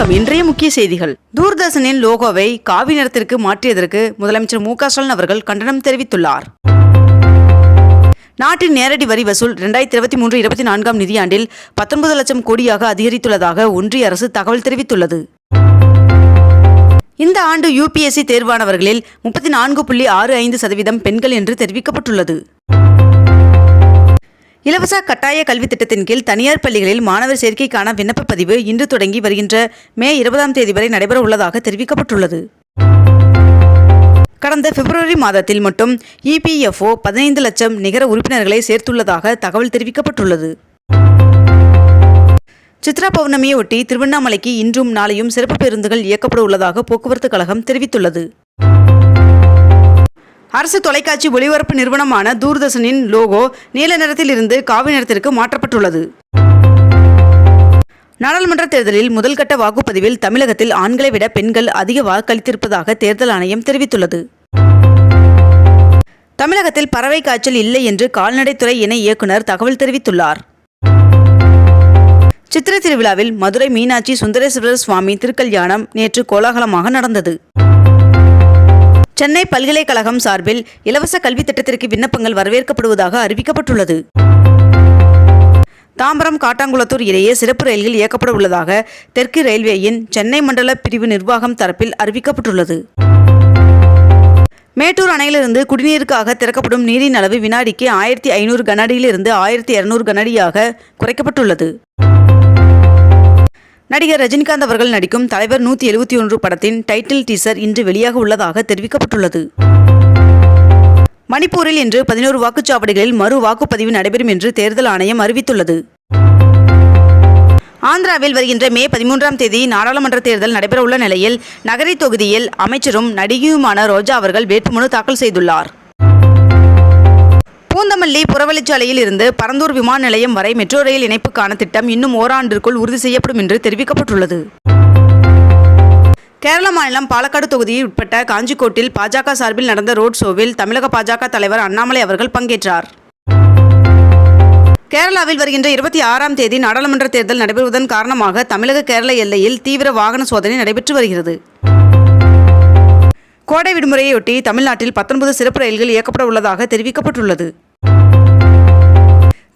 வணக்கம். இன்றைய முக்கிய செய்திகள். தூர்தர்ஷனின் லோகோவை காவி நிறத்திற்கு மாற்றியதற்கு முதலமைச்சர் மு ஸ்டாலின் அவர்கள் கண்டனம் தெரிவித்துள்ளார். நாட்டின் நேரடி வரி வசூல் இரண்டாயிரத்தி இருபத்தி மூன்று இருபத்தி நான்காம் நிதியாண்டில் பத்தொன்பது லட்சம் கோடியாக அதிகரித்துள்ளதாக ஒன்றிய அரசு தகவல் தெரிவித்துள்ளது. இந்த ஆண்டு யுபிஎஸ்சி தேர்வானவர்களில் முப்பத்தி நான்கு புள்ளி ஆறு ஐந்து சதவீதம் பெண்கள் என்று தெரிவிக்கப்பட்டுள்ளது. இலவச கட்டாய கல்வி திட்டத்தின் கீழ் தனியார் பள்ளிகளில் மாணவர் சேர்க்கைக்கான விண்ணப்ப பதிவு இன்று தொடங்கி வருகின்ற மே இருபதாம் தேதி வரை நடைபெற உள்ளதாக தெரிவிக்கப்பட்டுள்ளது. கடந்த பிப்ரவரி மாதத்தில் மட்டும் இபிஎஃப்ஓ பதினைந்து லட்சம் நிகர உறுப்பினர்களை சேர்த்துள்ளதாக தகவல் தெரிவிக்கப்பட்டுள்ளது. சித்ரா பௌர்ணமியை ஒட்டி திருவண்ணாமலைக்கு இன்றும் நாளையும் சிறப்பு பேருந்துகள் இயக்கப்பட உள்ளதாக போக்குவரத்து கழகம் தெரிவித்துள்ளது. அரசு தொலைக்காட்சி ஒளிபரப்பு நிறுவனமான தூர்தர்ஷனின் லோகோ நீல நிறத்தில் இருந்து காவி நிறத்திற்கு மாற்றப்பட்டுள்ளது. நாடாளுமன்ற தேர்தலில் முதல்கட்ட வாக்குப்பதிவில் தமிழகத்தில் ஆண்களை விட பெண்கள் அதிக வாக்களித்திருப்பதாக தேர்தல் ஆணையம் தெரிவித்துள்ளது. தமிழகத்தில் பறவை காய்ச்சல் இல்லை என்று கால்நடைத்துறை இணை இயக்குனர் தகவல் தெரிவித்துள்ளார். சித்திரை திருவிழாவில் மதுரை மீனாட்சி சுந்தரேஸ்வரர் சுவாமி திருக்கல்யாணம் நேற்று கோலாகலமாக நடந்தது. சென்னை பல்கலைக்கழகம் சார்பில் இலவச கல்வி திட்டத்திற்கு விண்ணப்பங்கள் வரவேற்கப்படுவதாக அறிவிக்கப்பட்டுள்ளது. தாம்பரம் காட்டாங்குளத்தூர் இடையே சிறப்பு ரயில்கள் இயக்கப்பட உள்ளதாக தெற்கு ரயில்வேயின் சென்னை மண்டல பிரிவு நிர்வாகம் தரப்பில் அறிவிக்கப்பட்டுள்ளது. மேட்டூர் அணையிலிருந்து குடிநீருக்காக திறக்கப்படும் நீரின் அளவு வினாடிக்கு ஆயிரத்தி ஐநூறு கனஅடியிலிருந்து ஆயிரத்தி இருநூறு கனஅடியாக குறைக்கப்பட்டுள்ளது. நடிகர் ரஜினிகாந்த் அவர்கள் நடிக்கும் தலைவர் நூற்றி எழுபத்தி ஒன்று படத்தின் டைட்டில் டீசர் இன்று வெளியாக உள்ளதாக தெரிவிக்கப்பட்டுள்ளது. மணிப்பூரில் இன்று பதினோரு வாக்குச்சாவடிகளில் மறு வாக்குப்பதிவு நடைபெறும் என்று தேர்தல் ஆணையம் அறிவித்துள்ளது. ஆந்திராவில் வருகின்ற மே பதிமூன்றாம் தேதி நாடாளுமன்ற தேர்தல் நடைபெறவுள்ள நிலையில் நகரை தொகுதியில் அமைச்சரும் நடிகையுமான ரோஜா அவர்கள் வேட்புமனு தாக்கல் செய்துள்ளார். பூந்தமல்லி புறவழிச்சாலையில் இருந்து பரந்தூர் விமான நிலையம் வரை மெட்ரோ ரயில் இணைப்புக்கான திட்டம் இன்னும் ஓராண்டிற்குள் உறுதி செய்யப்படும் என்று தெரிவிக்கப்பட்டுள்ளது. கேரள மாநிலம் பாலக்காடு தொகுதியில் உட்பட்ட காஞ்சிக்கோட்டில் பாஜக சார்பில் நடந்த ரோட் ஷோவில் தமிழக பாஜக தலைவர் அண்ணாமலை அவர்கள் பங்கேற்றார். கேரளாவில் வருகின்ற இருபத்தி ஆறாம் தேதி நாடாளுமன்ற தேர்தல் நடைபெறுவதன் காரணமாக தமிழக கேரள எல்லையில் தீவிர வாகன சோதனை நடைபெற்று வருகிறது. கோடை விடுமுறையொட்டி தமிழ்நாட்டில் பத்தொன்பது சிறப்பு ரயில்கள் இயக்கப்பட உள்ளதாக தெரிவிக்கப்பட்டுள்ளது.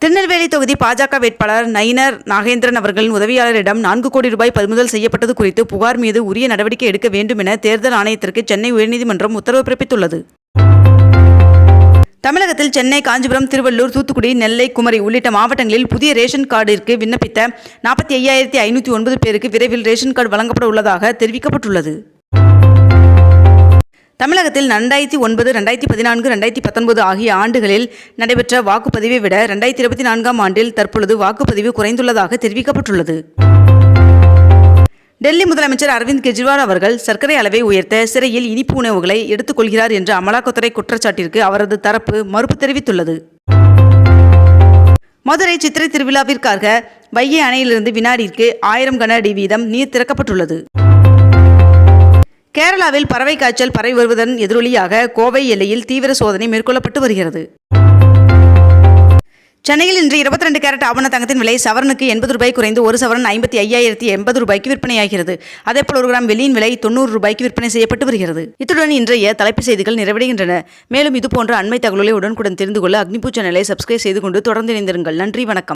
திருநெல்வேலி தொகுதி பாஜக வேட்பாளர் நயினர் நாகேந்திரன் அவர்களின் உதவியாளரிடம் நான்கு கோடி ரூபாய் பறிமுதல் செய்யப்பட்டது குறித்து புகார் மீது உரிய நடவடிக்கை எடுக்க வேண்டும் என தேர்தல் ஆணையத்திற்கு சென்னை உயர்நீதிமன்றம் உத்தரவு பிறப்பித்துள்ளது. தமிழகத்தில் சென்னை காஞ்சிபுரம் திருவள்ளூர் தூத்துக்குடி நெல்லை குமரி உள்ளிட்ட மாவட்டங்களில் புதிய ரேஷன் கார்டிற்கு விண்ணப்பித்த நாற்பத்தி ஐயாயிரத்தி ஐநூற்றி ஒன்பது பேருக்கு விரைவில் ரேஷன் கார்டு வழங்கப்பட உள்ளதாக தெரிவிக்கப்பட்டுள்ளது. தமிழகத்தில் ரெண்டாயிரத்தி ஒன்பது ரெண்டாயிரத்தி பதினான்கு ரெண்டாயிரத்தி பத்தொன்பது ஆகிய ஆண்டுகளில் நடைபெற்ற வாக்குப்பதிவை விட ரெண்டாயிரத்தி இருபத்தி நான்காம் ஆண்டில் தற்பொழுது வாக்குப்பதிவு குறைந்துள்ளதாக தெரிவிக்கப்பட்டுள்ளது. டெல்லி முதலமைச்சர் அரவிந்த் கெஜ்ரிவால் அவர்கள் சர்க்கரை அளவை உயர்த்த சிறையில் இனிப்பு உணவுகளை எடுத்துக்கொள்கிறார் என்ற அமலாக்கத்துறை குற்றச்சாட்டிற்கு அவரது தரப்பு மறுப்பு தெரிவித்துள்ளது. மதுரை சித்திரை திருவிழாவிற்காக வைகை அணையிலிருந்து வினாடிக்கு ஆயிரம் கன அடி வீதம் நீர் திறக்கப்பட்டுள்ளது. கேரளாவில் பறவை காய்ச்சல் பரவி வருவதன் எதிரொலியாக கோவை எல்லையில் தீவிர சோதனை மேற்கொள்ளப்பட்டு வருகிறது. சென்னையில் இன்று இருபத்தி ரெண்டு கேரட் ஆவண தங்கத்தின் விலை சவரனுக்கு எண்பது ரூபாய் குறைந்து ஒரு சவரன் ஐம்பத்தி ஐயாயிரத்தி எண்பது ரூபாய்க்கு விற்பனையாகிறது. அதேபோல் ஒரு கிராம் வெள்ளியின் விலை தொண்ணூறு ரூபாய்க்கு விற்பனை செய்யப்பட்டு வருகிறது. இத்துடன் இன்றைய தலைப்பு செய்திகள் நிறைவடைகின்றன. மேலும் இதுபோன்ற அண்மை தகவல்களை உடனுக்குடன் தெரிந்து கொள்ள அக்னிபூ சேனலை சப்ஸ்கிரைப் செய்து கொண்டு தொடர்ந்து இணைந்திருங்கள். நன்றி வணக்கம்.